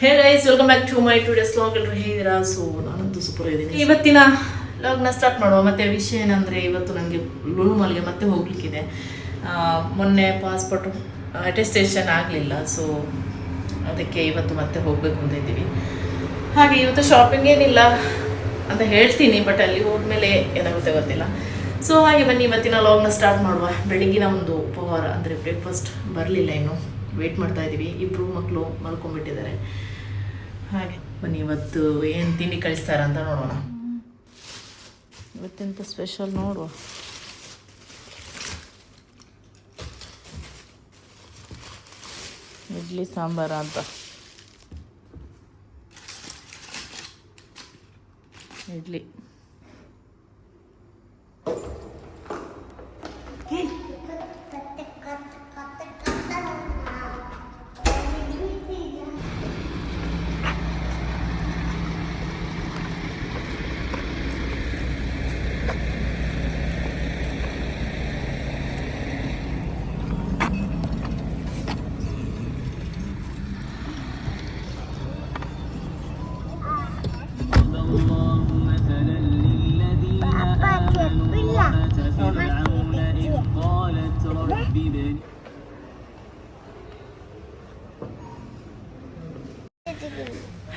Hey guys welcome back to my today's log ಎಲ್ಲರೂ ಹೇಗಿದ್ದೀರಾ? So ನಾನಂತೂ ಸೂಪರ್ ಇದ್ದೀನಿ ಇವತ್ತಿನ ಲಾಗ್ನ ಸ್ಟಾರ್ಟ್ ಮಾಡುವ ಮತ್ತೆ ವಿಷಯ ಏನಂದರೆ ಇವತ್ತು ನನಗೆ ಲುಲು ಮಾಲ್ಗೆ ಮತ್ತೆ ಹೋಗ್ಲಿಕ್ಕಿದೆ. ಮೊನ್ನೆ ಪಾಸ್ಪೋರ್ಟ್ ಅಟೆಸ್ಟೇಷನ್ ಆಗಲಿಲ್ಲ. ಸೊ ಅದಕ್ಕೆ ಇವತ್ತು ಮತ್ತೆ ಹೋಗಬೇಕು ಅಂತ ಇದ್ದೀವಿ. ಹಾಗೆ ಇವತ್ತು ಶಾಪಿಂಗ್ ಏನಿಲ್ಲ ಅಂತ ಹೇಳ್ತೀನಿ ಬಟ್ ಅಲ್ಲಿ ಹೋದ್ಮೇಲೆ ಏನಾಗುತ್ತೆ ಗೊತ್ತಿಲ್ಲ. ಸೊ ಹಾಗೆ ಬನ್ನಿ, ಇವತ್ತಿನ ಲಾಗ್ನ ಸ್ಟಾರ್ಟ್ ಮಾಡುವ. ಬೆಳಗಿನ ಒಂದು ಉಪಹಾರ, ಅಂದರೆ ಬ್ರೇಕ್ಫಾಸ್ಟ್ ಬರಲಿಲ್ಲ ಇನ್ನು. ವೆಯ್ಟ್ ಮಾಡ್ತಾ ಇದ್ದೀವಿ. ಇಬ್ಬರು ಮಕ್ಕಳು ಮಲ್ಕೊಂಡ್ಬಿಟ್ಟಿದ್ದಾರೆ. ಹಾಗೆ. ಬನ್ನಿ, ಇವತ್ತು ಏನು ತಿಂಡಿ ಕಳಿಸ್ತಾರ ಅಂತ ನೋಡೋಣ. ಇವತ್ತೆಂತ ಸ್ಪೆಷಲ್ ನೋಡುವ. ಇಡ್ಲಿ, ಸಾಂಬಾರ ಅಂತ. ಇಡ್ಲಿ.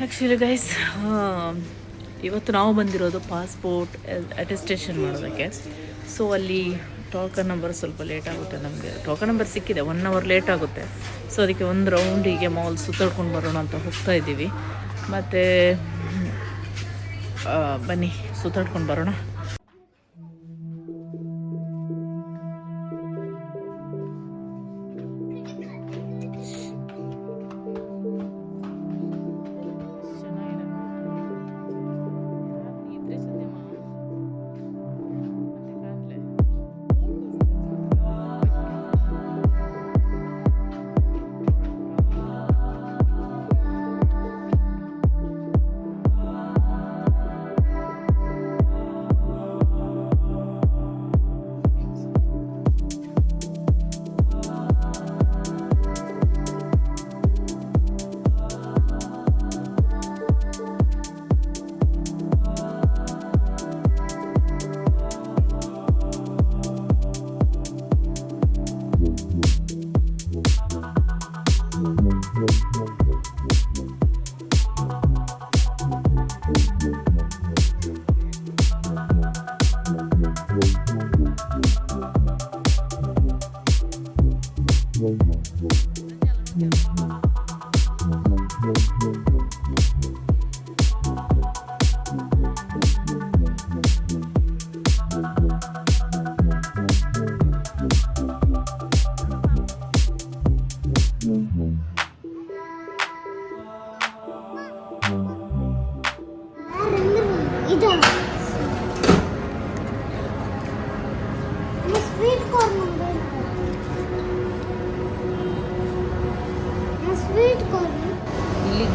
ಆ್ಯಕ್ಚುಲಿ ಗೈಸ್ ಇವತ್ತು ನಾವು ಬಂದಿರೋದು ಪಾಸ್ಪೋರ್ಟ್ ಅಟೆಸ್ಟೇಷನ್ ಮಾಡೋದಕ್ಕೆ. ಸೊ ಅಲ್ಲಿ ಟೋಕನ್ ನಂಬರ್ ಸ್ವಲ್ಪ ಲೇಟ್ ಆಗುತ್ತೆ ನಮಗೆ. ಟೋಕನ್ ನಂಬರ್ ಸಿಕ್ಕಿದೆ ಒನ್ ಅವರ್ ಲೇಟ್ ಆಗುತ್ತೆ. ಸೊ ಅದಕ್ಕೆ ಒಂದು ರೌಂಡಿಗೆ ಮಾಲ್ ಸುತ್ತಾಡ್ಕೊಂಡು ಬರೋಣ ಅಂತ ಹೋಗ್ತಾ ಇದ್ದೀವಿ. ಮತ್ತು ಬನ್ನಿ, ಸುತ್ತಾಡ್ಕೊಂಡು ಬರೋಣ.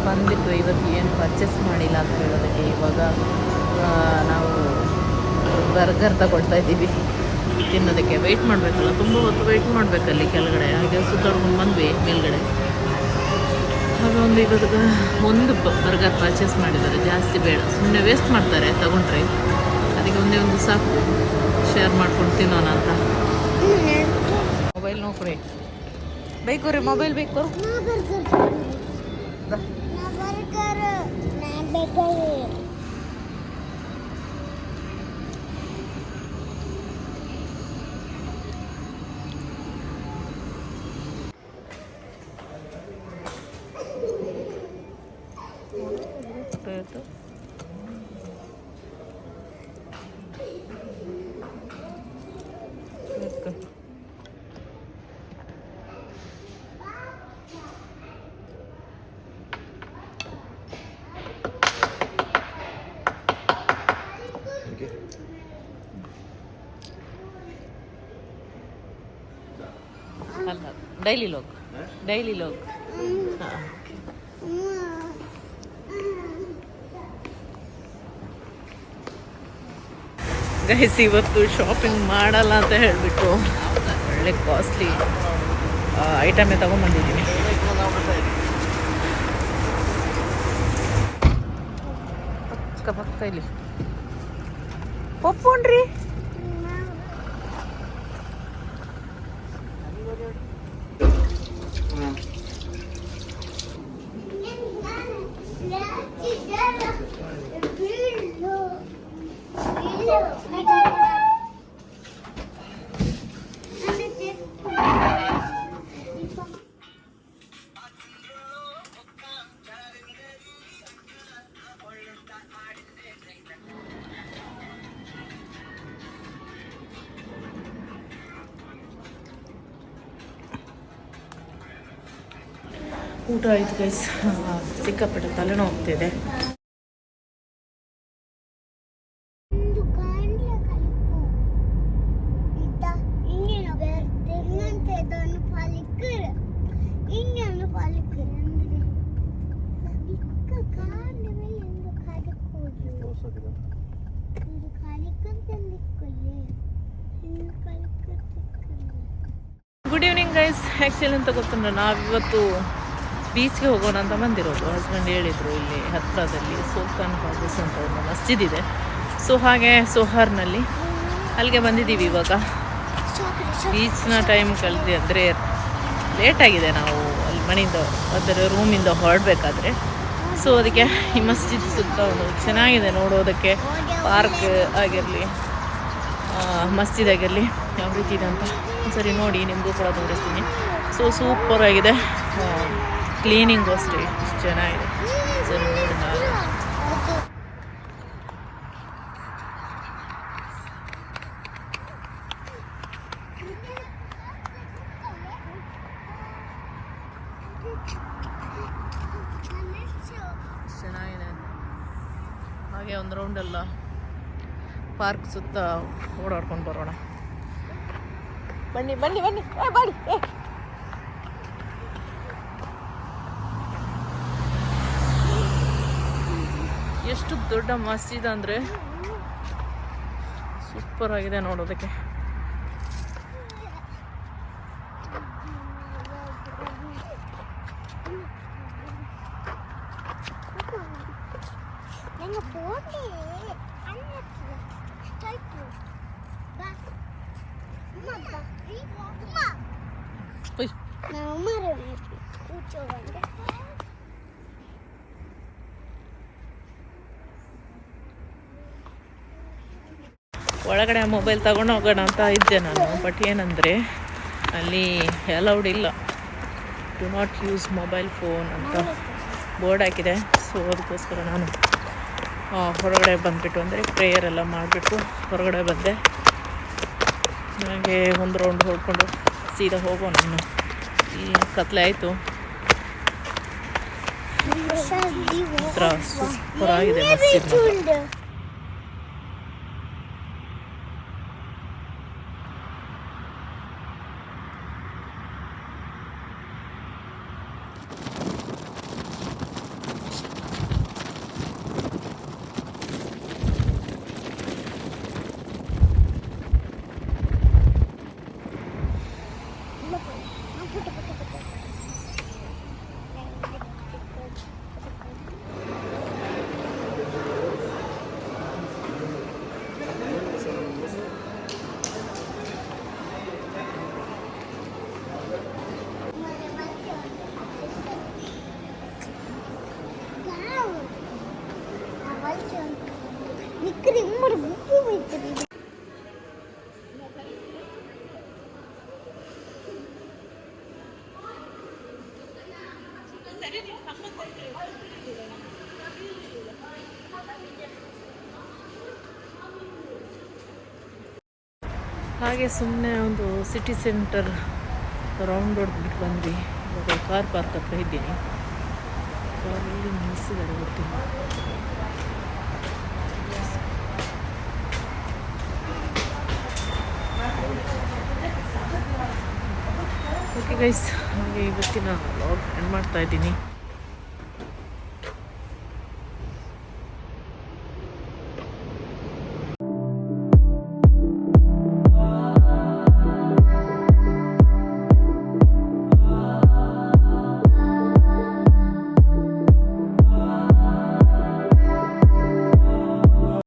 ಬಂದುಬಿಟ್ಟು ಇವತ್ತು ಏನು ಪರ್ಚೇಸ್ ಮಾಡಿಲ್ಲ ಅಂತ ಹೇಳೋದಕ್ಕೆ ಇವಾಗ ನಾವು ಬರ್ಗರ್ ತಗೊಳ್ತಾ ಇದ್ದೀವಿ. ತಿನ್ನೋದಕ್ಕೆ ವೆಯ್ಟ್ ಮಾಡಬೇಕಲ್ಲ ತುಂಬ ಹೊತ್ತು ವೆಯ್ಟ್ ಮಾಡಬೇಕಲ್ಲಿ ಕೆಳಗಡೆ. ಹಾಗೆ ಸುತ್ತಾಡ್ಕೊಂಡು ಬಂದ್ವಿ ಮೇಲ್ಗಡೆ. ಹಾಗೆ ಒಂದು ಇವತ್ತು ಒಂದು ಬರ್ಗರ್ ಪರ್ಚೇಸ್ ಮಾಡಿದ್ದಾರೆ. ಜಾಸ್ತಿ ಬೇಡ. ಸುಮ್ಮನೆ ವೇಸ್ಟ್ ಮಾಡ್ತಾರೆ ತಗೊಂಡ್ರೆ. ಅದಕ್ಕೆ ಒಂದೇ ಒಂದು ಸಾಕು. ಶೇರ್ ಮಾಡ್ಕೊಂಡು ತಿನ್ನೋಣ ಅಂತ. ಮೊಬೈಲ್ ನೋಡ್ರಿ ಬೇಕು ರೀ ಮೊಬೈಲ್ ಬೇಕು. ಬರ್ಗರ್ ನಾ daily log daily log guys, ಇವತ್ತು ಶಾಪಿಂಗ್ ಮಾಡಲ್ಲ ಅಂತ ಹೇಳಿಬಿಟ್ಟು ಒಳ್ಳೆ ಕಾಸ್ಟ್ಲಿ ಐಟಮೇ ತಗೊಂಬಂದಿದ್ದೀನಿ ಪಕ್ಕ ಪಕ್ಕ ಇಲ್ಲಿ. ಒಪ್ಕೊಂಡ್ರಿ ಊಟ ಆಯಿತು ಗೈಸ್ ಸಿಕ್ಕಾಪಟ್ಟೆ ತಲೆನೋವು ಹೋಗ್ತಿದೆ ಗೈಸ್ ಆ್ಯಕ್ಚುಲಿ ಅಂತ ಗೊತ್ತಂದ್ರೆ ನಾವಿವತ್ತು ಬೀಚ್ಗೆ ಹೋಗೋಣ ಅಂತ ಬಂದಿರೋದು. ಹಸ್ಬೆಂಡ್ ಹೇಳಿದರು ಇಲ್ಲಿ ಹತ್ತಿರದಲ್ಲಿ ಸುಲ್ತಾನ್ ಹಾಜಸ್ ಅಂತ ಒಂದು ಮಸ್ಜಿದ್ ಇದೆ. ಸೊ ಹಾಗೆ ಸೋಹಾರ್ನಲ್ಲಿ ಅಲ್ಲಿಗೆ ಬಂದಿದ್ದೀವಿ ಇವಾಗ. ಬೀಚ್ನ ಟೈಮ್ ಕಳೆದು ಅಂದರೆ ಲೇಟಾಗಿದೆ ನಾವು. ಅಲ್ಲಿ ಮನೆಯಿಂದ, ಅದರ ರೂಮಿಂದ ಹೊರಡಬೇಕಾದ್ರೆ. ಸೊ ಅದಕ್ಕೆ ಈ ಮಸ್ಜಿದ್ ಸುತ್ತ ಒಂದು ಚೆನ್ನಾಗಿದೆ ನೋಡೋದಕ್ಕೆ. ಪಾರ್ಕ್ ಆಗಿರಲಿ ಮಸ್ಜಿದ್ ಆಗಿರಲಿ, ಯಾವ ರೀತಿ ಇದೆ ಅಂತ ಒಂದ್ಸರಿ ನೋಡಿ, ನಿಮಗೂ ಕೂಡ ತೋರಿಸ್ತೀನಿ. ಸೊ ಸೂಪರ್ ಆಗಿದೆ. ಕ್ಲೀನಿಂಗು ಅಷ್ಟೇ ಎಷ್ಟು ಚೆನ್ನಾಗಿದೆ ಸರಿ ನೋಡಿ ಚೆನ್ನಾಗಿದೆ ಹಾಗೆ ಒಂದು ರೌಂಡೆಲ್ಲ ಪಾರ್ಕ್ ಸುತ್ತ ಓಡಾಡ್ಕೊಂಡು ಬರೋಣ. ಬನ್ನಿ ಬನ್ನಿ ಬನ್ನಿ. ಏ, ಬನ್ನಿ ಏ. ಎಷ್ಟು ದೊಡ್ಡ ಮಸ್ಜಿದ್ ಅಂದರೆ ಸೂಪರ್ ಆಗಿದೆ ನೋಡೋದಕ್ಕೆ. ಒಳಗಡೆ ಮೊಬೈಲ್ ತಗೊಂಡು ಹೋಗೋಣ ಅಂತ ಇದ್ದೆ ನಾನು. ಬಟ್ ಏನಂದರೆ, ಅಲ್ಲಿ ಅಲೌಡ್ ಇಲ್ಲ. Do not use mobile phone ಅಂತ ಬೋರ್ಡ್ ಹಾಕಿದೆ. ಸೊ ಅದಕ್ಕೋಸ್ಕರ ನಾನು ಹೊರಗಡೆ ಬಂದುಬಿಟ್ಟು, ಅಂದರೆ ಪ್ರೇಯರ್ ಎಲ್ಲ ಮಾಡಿಬಿಟ್ಟು ಹೊರಗಡೆ ಬಂದೆ. ನನಗೆ ಒಂದು ರೌಂಡ್ ಹೊಡ್ಕೊಂಡು ಸೀದಾ ಹೋಗೋಣ ಇನ್ನು. ಈ ಕತ್ಲೆ ಆಯಿತು. ಸೂಪರ್ ಆಗಿದೆ ಮಸ್ಜಿದ್ ಹಾಗೆ ಸುಮ್ಮನೆ ಒಂದು ಸಿಟಿ ಸೆಂಟರ್ ರೌಂಡ್ ಬಿಟ್ಟು ಬಂದ್ವಿ. ಇವಾಗ ಕಾರ್ ಪಾರ್ಕ್ ಹತ್ರ ಇದ್ದೀನಿ. ಕಾರಲ್ಲಿ ನಿಲ್ಲಿಸಿದ್ದಾರೆ ಗೊತ್ತಿಲ್ಲ. ಓಕೆ ಗೈಸ್ ಹಾಗೆ ಇವತ್ತಿನ ವ್ಲಾಗ್ ಎಂಡ್ ಮಾಡ್ತಾ ಇದ್ದೀನಿ.